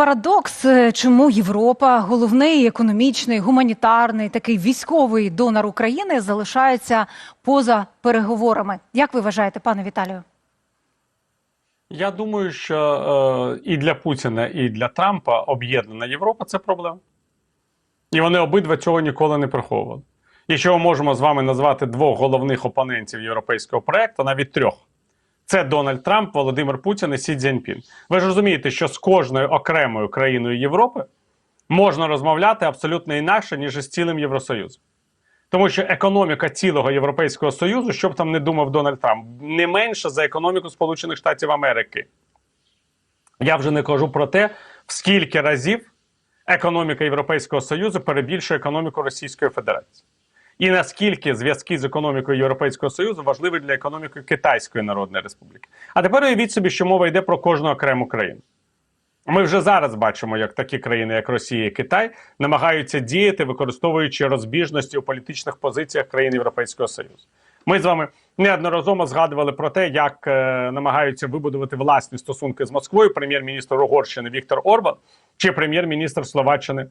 парадокс, е, чому Європа, головний економічний, гуманітарний, такий військовий донор України, залишається поза переговорами. Як ви вважаєте, пане Віталію? Я думаю, що е, і для Путіна, і для Трампа об'єднана Європа це проблема. І вони обидва цього ніколи не приховували. Якщо ми можемо з вами назвати двох головних опонентів європейського проекту, навіть трьох. Це Дональд Трамп, Володимир Путін і Сі Цзіньпін. Ви ж розумієте, що з кожною окремою країною Європи можна розмовляти абсолютно інакше, ніж із цілим Євросоюзом. Тому що економіка цілого Європейського Союзу, що б там не думав Дональд Трамп, не менша за економіку Сполучених Штатів Америки. Я вже не кажу про те, в скільки разів економіка Європейського Союзу перебільшує економіку Російської Федерації. І наскільки зв'язки з економікою Європейського Союзу важливі для економіки Китайської Народної Республіки. А тепер уявіть собі, що мова йде про кожну окрему країну. Ми вже зараз бачимо, як такі країни, як Росія і Китай, намагаються діяти, використовуючи розбіжності у політичних позиціях країн Європейського Союзу. Ми з вами неодноразово згадували про те, як е, намагаються вибудувати власні стосунки з Москвою прем'єр-міністр Угорщини Віктор Орбан чи прем'єр-міністр Словаччини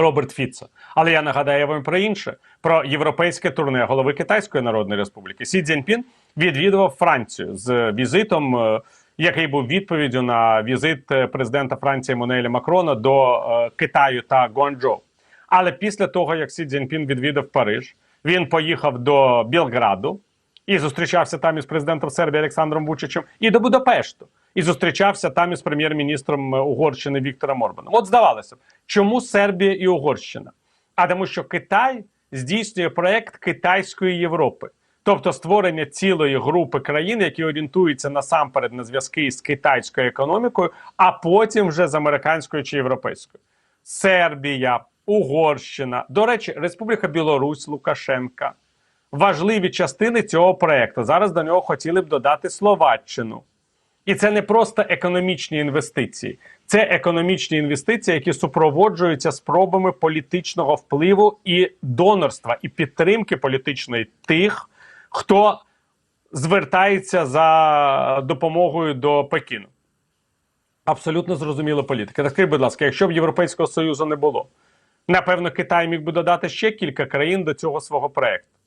Роберт Фіцо. Але я нагадаю вам про інше: про європейське турне голови Китайської Народної Республіки. Сі Цзіньпін відвідував Францію з візитом, е, який був відповіддю на візит е, президента Франції Еммануеля Макрона до е, Китаю та Гуанчжоу. Але після того, як Сі Цзіньпін відвідав Париж, він поїхав до Білграду і зустрічався там із президентом Сербії Олександром Вучичем, і до Будапешту. І зустрічався там із прем'єр-міністром е, Угорщини Віктором Орбаном. От здавалося б, чому Сербія і Угорщина? А тому, що Китай здійснює проект Китайської Європи, тобто створення цілої групи країн, які орієнтуються насамперед на зв'язки з китайською економікою, а потім вже з американською чи європейською. Сербія, Угорщина, до речі, Республіка Білорусь Лукашенка. Важливі частини цього проекту. Зараз до нього хотіли б додати Словаччину. І це не просто економічні інвестиції, це економічні інвестиції, які супроводжуються спробами політичного впливу і донорства, і підтримки політичної тих, хто звертається за допомогою до Пекіну. Абсолютно зрозуміла політика. Так скажіть, будь ласка, якщо б Європейського Союзу не було, напевно, Китай міг би додати ще кілька країн до цього свого проекту.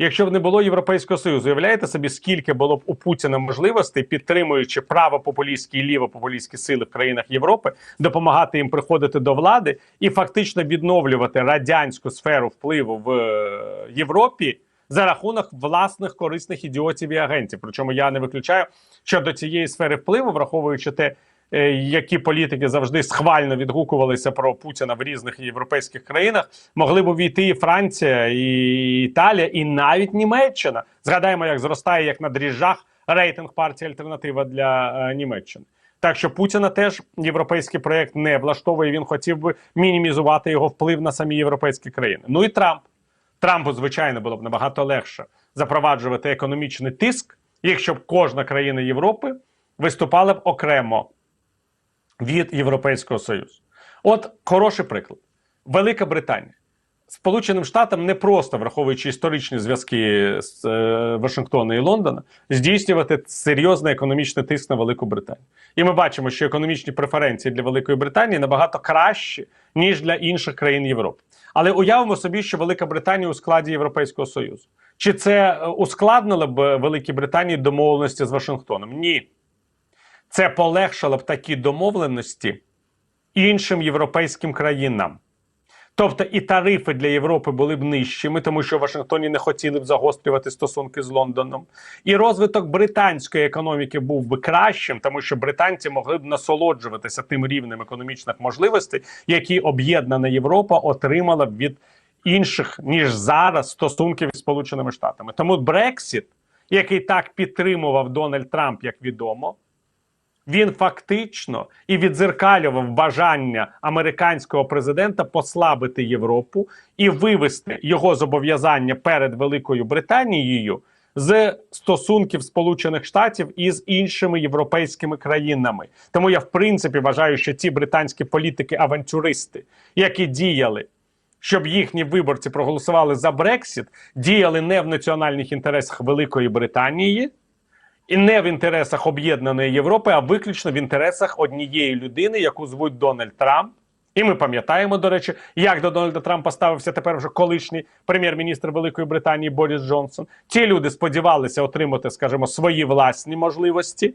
Якщо б не було Європейського Союзу, уявляєте собі, скільки було б у Путіна можливостей, підтримуючи правопопулістські і лівопопулістські сили в країнах Європи, допомагати їм приходити до влади і фактично відновлювати радянську сферу впливу в е, Європі за рахунок власних корисних ідіотів і агентів. Причому я не виключаю, що до цієї сфери впливу, враховуючи те. Е, Які політики завжди схвально відгукувалися про Путіна в різних європейських країнах, могли б увійти і Франція, і Італія, і навіть Німеччина. Згадаємо, як зростає як на дріжджах рейтинг партії Альтернатива для е, Німеччини. Так що Путіна теж європейський проєкт не влаштовує. Він хотів би мінімізувати його вплив на самі європейські країни. Ну і Трамп. Трампу, звичайно, було б набагато легше запроваджувати економічний тиск, якщо б кожна країна Європи виступала б окремо від Європейського Союзу. От хороший приклад: Велика Британія. Сполученим Штатам не просто враховуючи історичні зв'язки з е, Вашингтона і Лондона, здійснювати серйозний економічний тиск на Велику Британію. І ми бачимо, що економічні преференції для Великої Британії набагато кращі ніж для інших країн Європи. Але уявимо собі, що Велика Британія у складі Європейського Союзу. Чи це е, ускладнило б Великій Британії домовленості з Вашингтоном? Ні. Це полегшило б такі домовленості іншим європейським країнам. Тобто і тарифи для Європи були б нижчими, тому що в Вашингтоні не хотіли б загострювати стосунки з Лондоном. І розвиток британської економіки був би кращим, тому що британці могли б насолоджуватися тим рівнем економічних можливостей, які об'єднана Європа отримала б від інших ніж зараз стосунків з Сполученими Штатами. Тому Брексіт, який так підтримував Дональд Трамп, як відомо. Він фактично і відзеркалював бажання американського президента послабити Європу і вивести його зобов'язання перед Великою Британією з стосунків Сполучених Штатів із іншими європейськими країнами. Тому я в принципі вважаю, що ці британські політики-авантюристи, які діяли. Щоб їхні виборці проголосували за Брексіт, діяли не в національних інтересах Великої Британії, І не в інтересах об'єднаної Європи, а виключно в інтересах однієї людини, яку звуть Дональд Трамп. І ми пам'ятаємо, до речі, як до Дональда Трампа ставився тепер вже колишній прем'єр-міністр Великої Британії Борис Джонсон. Ці люди сподівалися отримати, скажімо, свої власні можливості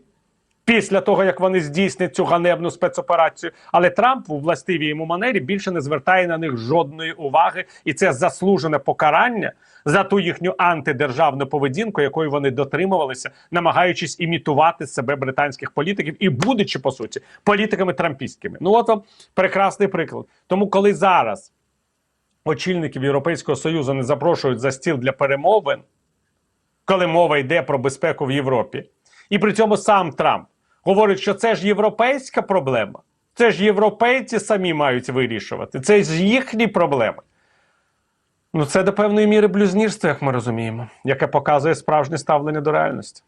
після того, як вони здійснять цю ганебну спецоперацію. Але Трамп у властивій йому манері більше не звертає на них жодної уваги, і це заслужене покарання за ту їхню антидержавну поведінку, якою вони дотримувалися, намагаючись імітувати себе британських політиків і будучи по суті політиками трампістськими. Ну от вам прекрасний приклад. Тому, коли зараз очільників Європейського союзу не запрошують за стіл для перемовин, коли мова йде про безпеку в Європі, і при цьому сам Трамп говорить, що це ж європейська проблема, це ж європейці самі мають вирішувати, це ж їхні проблеми. Ну, це до певної міри блюзнірство, як ми розуміємо, яке показує справжнє ставлення до реальності.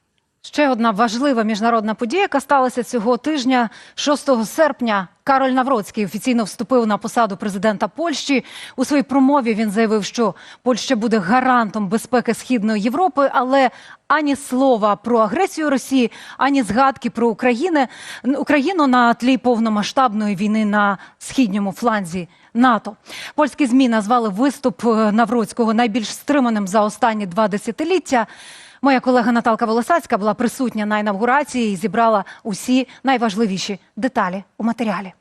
Ще одна важлива міжнародна подія, яка сталася цього тижня, 6 серпня. Кароль Навроцький офіційно вступив на посаду президента Польщі. У своїй промові він заявив, що Польща буде гарантом безпеки східної Європи, але ані слова про агресію Росії, ані згадки про Україну, Україну на тлі повномасштабної війни на східньому фланзі НАТО. Польські змі назвали виступ е, Навроцького найбільш стриманим за останні два десятиліття. Моя колега Наталка Волосацька була присутня на інавгурації і зібрала усі найважливіші деталі у матеріалі.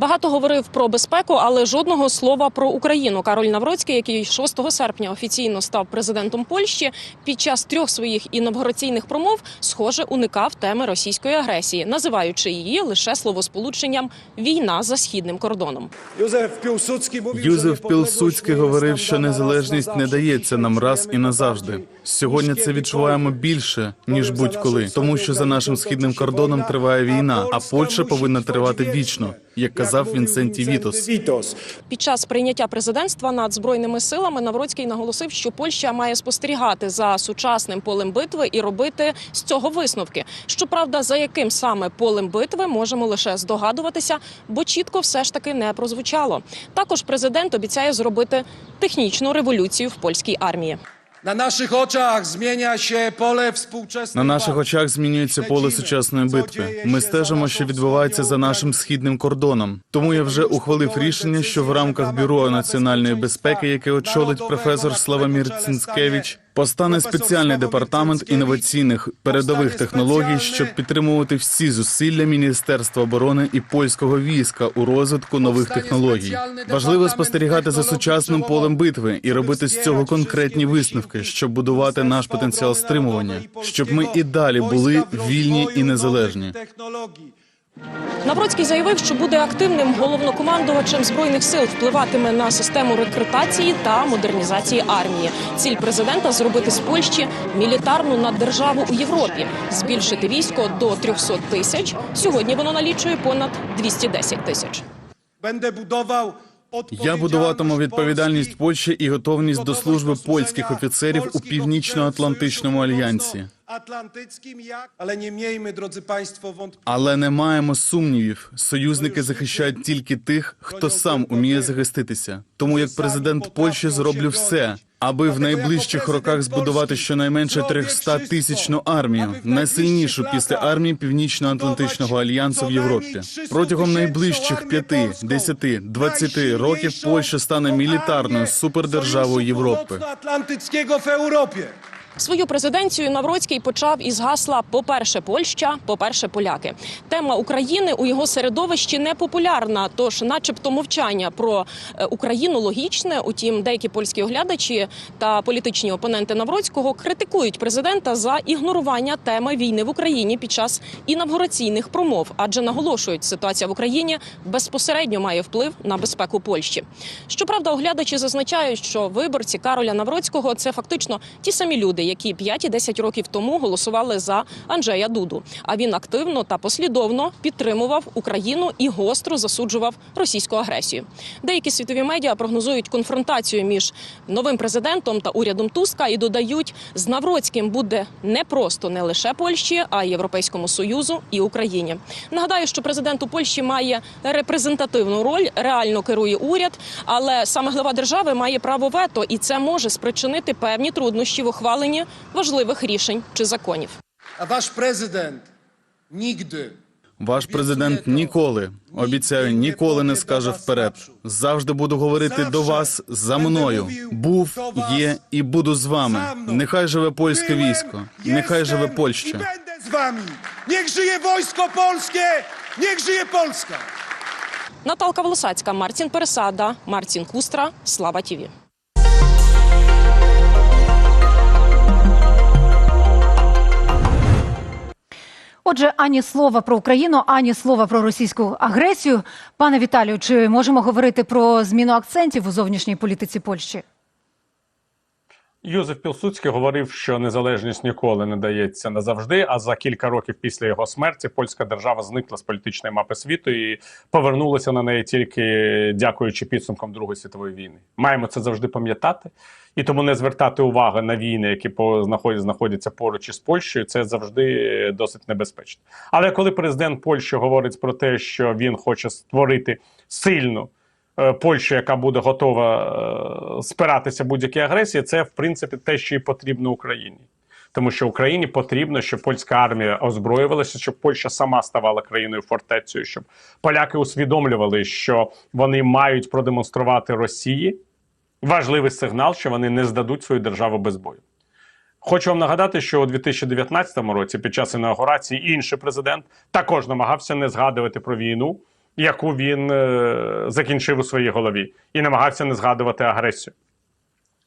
Багато говорив про безпеку, але жодного слова про Україну. Кароль Навроцький, який 6 серпня офіційно став президентом Польщі, під час трьох своїх інавгураційних промов, схоже, уникав теми російської агресії, називаючи її лише словосполученням війна за східним кордоном. Юзеф що говорив, що незалежність не дається нам раз і назавжди. Сьогодні це відчуваємо більше ніж будь-коли, тому що за нашим східним кордоном триває війна, а Польща повинна тривати вічно, як казав Вінсенті Вітос. Вітос. Під час прийняття президентства над збройними силами Навроцький наголосив, що Польща має спостерігати за сучасним полем битви і робити з цього висновки. Щоправда, за яким саме полем битви можемо лише здогадуватися, бо чітко все ж таки не прозвучало. Також президент обіцяє зробити технічну революцію в польській армії. На наших очах зміня ще поле współczesnej На наших очах змінюється поле сучасної битви. Ми стежимо, що відбувається за нашим східним кордоном. Тому я вже ухвалив рішення, що в рамках бюро національної безпеки, яке очолить професор Славомір Цинцкевич, постане спеціальний департамент інноваційних передових технологій, щоб підтримувати всі зусилля Міністерства оборони і польського війська у розвитку нових технологій. Важливо спостерігати за сучасним полем битви і робити з цього конкретні висновки, щоб будувати наш потенціал стримування, щоб ми і далі були вільні і незалежні. Навроцький заявив, що буде активним головнокомандувачем збройних сил, впливатиме на систему рекрутації та модернізації армії. Ціль президента зробити з Польщі мілітарну наддержаву у Європі, збільшити військо до 300 тисяч. Сьогодні воно налічує понад 210 тисяч. Бенде budował Я будуватиму відповідальність Польщі і готовність до служби польських офіцерів у північно-атлантичному альянсі. Але не маємо сумнівів. Союзники захищають тільки тих, хто сам уміє захиститися. Тому як президент Польщі зроблю все, аби в найближчих роках збудувати щонайменше 300 тисячну армію, найсильнішу після армії Північно-Атлантичного альянсу в Європі. Протягом найближчих 5, 10, 20 років Польща стане мілітарною супердержавою Європи. Свою президенцію Навроцький почав із гасла По-перше, Польща, по-перше, поляки. Тема України у його середовищі не популярна, тож, начебто, мовчання про е, Україну логічне. Утім, деякі польські оглядачі та політичні опоненти Навроцького критикують президента за ігнорування теми війни в Україні під час інавгураційних промов, адже наголошують, ситуація в Україні безпосередньо має вплив на безпеку Польщі. Щоправда, оглядачі зазначають, що виборці Кароля Навроцького це фактично ті самі люди, які 5 і 10 років тому голосували за Анджея Дуду. А він активно та послідовно підтримував Україну і гостро засуджував російську агресію. Деякі світові медіа прогнозують конфронтацію між новим президентом та урядом Туска і додають, з Навроцьким буде не просто не лише Польщі, а й Європейському Союзу і Україні. Нагадаю, що президент у Польщі має репрезентативну роль, реально керує уряд, але саме глава держави має право вето, і це може спричинити певні труднощі в ухваленні важливих рішень чи законів. a wasz prezydent nigdy Ваш президент ніколи, обіцяю, ніколи не скаже вперед. Завжди буду говорити до вас за мною. Був, є і буду з вами. Nechaj живе польське військо. Nechaj живе Польща. będę z wami. Niech żyje wojsko polskie, niech żyje Polska. Наталка Волосацька, Мартін Пересада, Мартін Кустра, Слава Тіві. Отже, ані слова про Україну, ані слова про російську агресію. Пане Віталію, чи можемо говорити про зміну акцентів у зовнішній політиці Польщі? Юзеф Пілсуцький говорив, що незалежність ніколи не дається назавжди. А за кілька років після його смерті польська держава зникла з політичної мапи світу і повернулася на неї тільки дякуючи підсумкам Другої світової війни. Маємо це завжди пам'ятати, і тому не звертати уваги на війни, які знаходяться поруч із Польщею. Це завжди досить небезпечно. Але коли президент Польщі говорить про те, що він хоче створити сильну. Е, Польщу, яка буде готова е, спиратися будь-якій агресії, це в принципі те, що і потрібно Україні. Тому що Україні потрібно, щоб польська армія озброювалася, щоб Польща сама ставала країною фортецею, щоб поляки усвідомлювали, що вони мають продемонструвати Росії важливий сигнал, що вони не здадуть свою державу без бою. Хочу вам нагадати, що у 2019 році, під час інаугурації, інший президент також намагався не згадувати про війну, яку він е, закінчив у своїй голові, і намагався не згадувати агресію.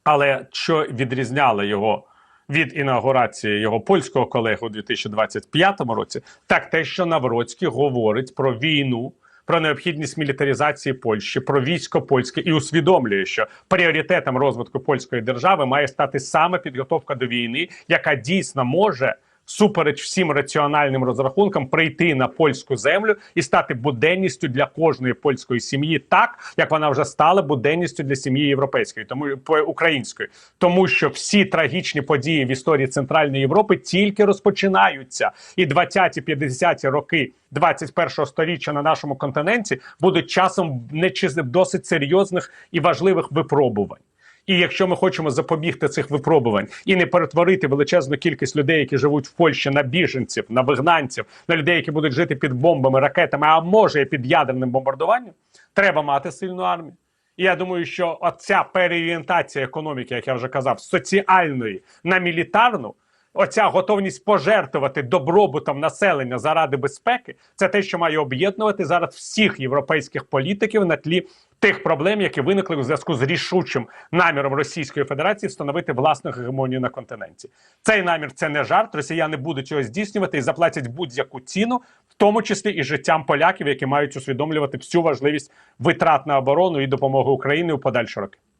Але що відрізняло його від інаугурації його польського колеги у 2025 році, так те, що Навроцький говорить про війну, про необхідність мілітаризації Польщі, про військо польське і усвідомлює, що пріоритетом розвитку польської держави має стати саме підготовка до війни, яка дійсно може. Супереч всім раціональним розрахункам прийти на польську землю і стати буденністю для кожної польської сім'ї, так як вона вже стала буденністю для сім'ї європейської, тому української, тому що всі трагічні події в історії Центральної Європи тільки розпочинаються, і 20-50 роки 21-го сторіччя на нашому континенті будуть часом не досить серйозних і важливих випробувань. І якщо ми хочемо запобігти цих випробувань і не перетворити величезну кількість людей, які живуть в Польщі, на біженців, на вигнанців, на людей, які будуть жити під бомбами, ракетами, а може і під ядерним бомбардуванням, треба мати сильну армію. І я думаю, що оця переорієнтація економіки, як я вже казав, соціальної на мілітарну. Оця готовність пожертвувати добробутом населення заради безпеки, це те, що має об'єднувати зараз всіх європейських політиків на тлі тих проблем, які виникли у зв'язку з рішучим наміром Російської Федерації встановити власну гегемонію на континенті. Цей намір це не жарт. Росіяни будуть його здійснювати і заплатять будь-яку ціну, в тому числі і життям поляків, які мають усвідомлювати всю важливість витрат на оборону і допомогу Україні у подальші роки.